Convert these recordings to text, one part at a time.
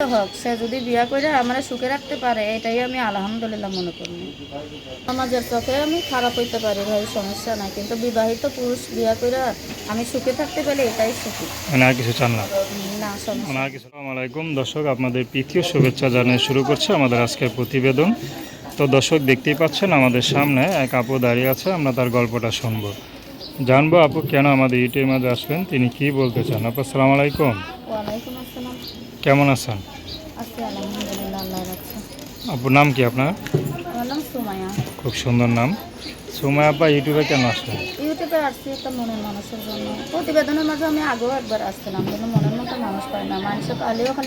হোক সে যদি বিয়া করে আমরা সুখে রাখতে পারে এটাই আমি আলহামদুলিল্লাহ মনে করি। সমাজের চোখে আমি খারাপ হইতে পারি ভাই সমস্যা নাই। কিন্তু বিবাহিত পুরুষ বিয়া করে আমি সুখে থাকতে পারলে এটাই সুখী। মানে আর কিছু চান না? না মানে আসসালামু আলাইকুম। দর্শক আপনাদের প্রীতীয় শুভেচ্ছা জানিয়ে শুরু করছে আমাদের আজকের প্রতিবেদন। তো দর্শক দেখতেই পাচ্ছেন আমাদের সামনে এক আপু দাঁড়িয়ে আছে আমরা তার গল্পটা শুনব। জানব আপু কেন আমাদের ইউটিউবের মাঝে আসবেন তিনি কি বলতে চান? আপু আসসালামু আলাইকুম। কেমন আছেন? রাখছে নাম কি আপনার? খুব সুন্দর নাম। সুময় আপা ইউটিউবে কেন আসলেন? ইউটিউবে আসছি একটা মনের মানুষের জন্য। প্রতিবেদনের মাঝে আমি আগেও একবার আসছিলাম কিন্তু মনের মতো মানুষ পাই না। মানুষের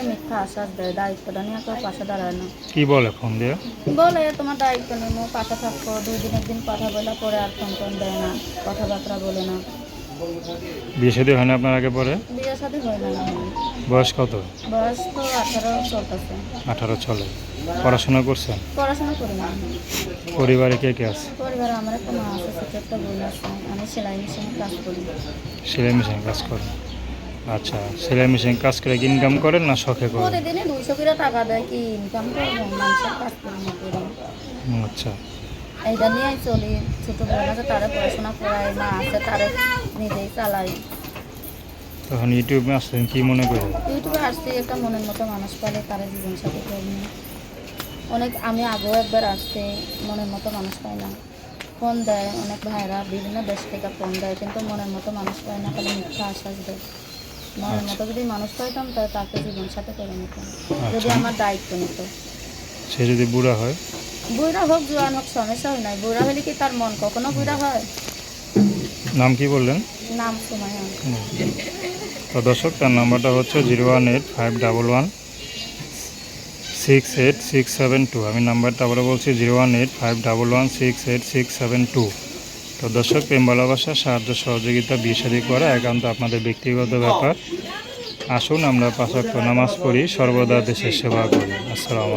মিথ্যা আশ্বাস দেয় দায়িত্বটা নিয়ে কেউ পাশে দাঁড়ায় না। কি বলে ফোন দিয়ে? বলে তোমার দায়িত্ব নেব পাশে থাকব দুই দিন একদিন কথা বলে পরে আর ফোন টোন দেয় না। কথাবার্তা বলে না। বিয়ে শাদী হয় না আপনার আগে পরে? সাথে হয় না বয়স কত? বয়স তো আঠারো চলতেছে। আঠারো চলে। পড়াশোনা করছেন? পড়াশোনা করি না। পরিবারে কে কে আছে? পরিবারে আমার একটা মা আছে ছোট একটা বোন আছে। আমি সেলাই মেশিনে কাজ করি। সেলাই মেশিন কাজ করেন আচ্ছা সেলাই মেশিন কাজ করে ইনকাম করেন না শখে করেন? প্রতিদিনে দুইশো করে টাকা দেয় কি ইনকাম করব? মানুষের কাজ করি না করি। আচ্ছা। এইটা নিয়েই চলি। ছোট বোন আছে তারা পড়াশোনা করায় মা আছে তারা নিজেই চালাই। তখন ইউটিউবে আসলেন কি মনে করেন? ইউটিউবে আসছি একটা মনের মতো মানুষ পালে তারা জীবন সাথী করব অনেক আমি আগেও একবার আসছি মনের মতো মানুষ পাই না। ফোন দেয় অনেক ভাইরা বিভিন্ন দেশ থেকে ফোন দেয় কিন্তু মনের মতো মানুষ পায় না খালি মিথ্যা আশ্বাস দেয়। মনের মতো যদি মানুষ পাইতাম তাহলে তাকে জীবন সাথে করে নিতাম। যদি আচ্ছা। আমার দায়িত্ব নিত। সে যদি বুড়া হয়? বুড়া হোক জোয়ান হোক সমস্যা হয় নাই বুড়া হলে কি তার মন কখনো বুড়া হয়? নাম কি বললেন? নাম সময়। তো দর্শক, তার নাম্বারটা হচ্ছে zero one eight five double one six eight six seven two. আমি নাম্বারটা আবারও বলছি, zero one eight five double one six eight six seven two. তো দর্শক, প্রেম ভালোবাসা, সাহায্য, সহযোগিতা, বিয়ে করা একান্ত আপনাদের ব্যক্তিগত ব্যাপার। আসুন, আমরা পাঁচক্য নামাজ পড়ি, সর্বদা দেশের সেবা করি। আসসালামু